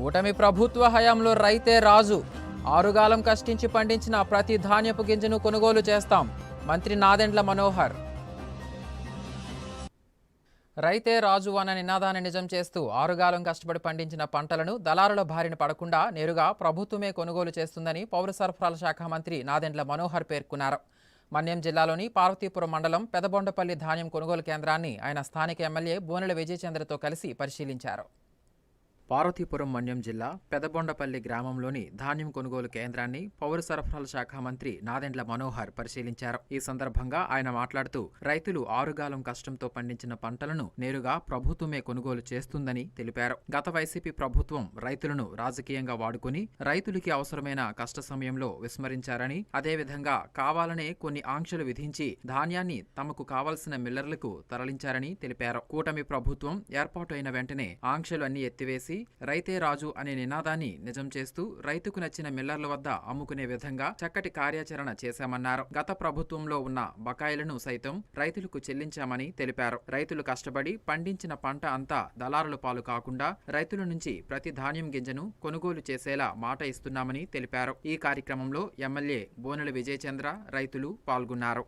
కూటమి ప్రభుత్వ హయాంలో రైతే రాజు. ఆరుగాలం కష్టించి పండించిన ప్రతి ధాన్యపు గింజను కొనుగోలు చేస్తాం. మంత్రి నాదెండ్ల మనోహర్. రైతే రాజు అన్న నినాదాన్ని నిజం చేస్తూ ఆరుగాలం కష్టపడి పండించిన పంటలను దళారుల బారిన పడకుండా నేరుగా ప్రభుత్వమే కొనుగోలు చేస్తుందని పౌర సరఫరాల శాఖ మంత్రి నాదెండ్ల మనోహర్ పేర్కొన్నారు. మన్యం జిల్లాలోని పార్వతీపురం మండలం పెదబొండపల్లి ధాన్యం కొనుగోలు కేంద్రాన్ని ఆయన స్థానిక ఎమ్మెల్యే బోనెల విజయచంద్రతో కలిసి పరిశీలించారు. పార్వతీపురం మన్యం జిల్లా పెదబొండపల్లి గ్రామంలోని ధాన్యం కొనుగోలు కేంద్రాన్ని పౌర సరఫరాల శాఖ మంత్రి నాదెండ్ల మనోహర్ పరిశీలించారు. ఈ సందర్భంగా ఆయన మాట్లాడుతూ రైతులు ఆరుగాలం కష్టంతో పండించిన పంటలను నేరుగా ప్రభుత్వమే కొనుగోలు చేస్తుందని తెలిపారు. గత వైసీపీ ప్రభుత్వం రైతులను రాజకీయంగా వాడుకుని రైతులకి అవసరమైన కష్ట సమయంలో విస్మరించారని అదేవిధంగా కావాలనే కొన్ని ఆంక్షలు విధించి ధాన్యాన్ని తమకు కావలసిన మిల్లర్లకు తరలించారని తెలిపారు. కూటమి ప్రభుత్వం ఏర్పాటు అయిన వెంటనే ఆంక్షలు అన్ని ఎత్తివేసి రైతే రాజు అనే నినాదాన్ని నిజం చేస్తూ రైతుకు నచ్చిన మిల్లర్ల వద్ద అమ్ముకునే విధంగా చక్కటి కార్యాచరణ చేశామన్నారు. గత ప్రభుత్వంలో ఉన్న బకాయిలను సైతం రైతులకు చెల్లించామని తెలిపారు. రైతులు కష్టపడి పండించిన పంట అంతా దళారుల పాలు కాకుండా రైతుల నుంచి ప్రతి ధాన్యం గింజను కొనుగోలు చేసేలా మాట ఇస్తున్నామని తెలిపారు. ఈ కార్యక్రమంలో ఎమ్మెల్యే బోనెల విజయచంద్ర రైతులు పాల్గొన్నారు.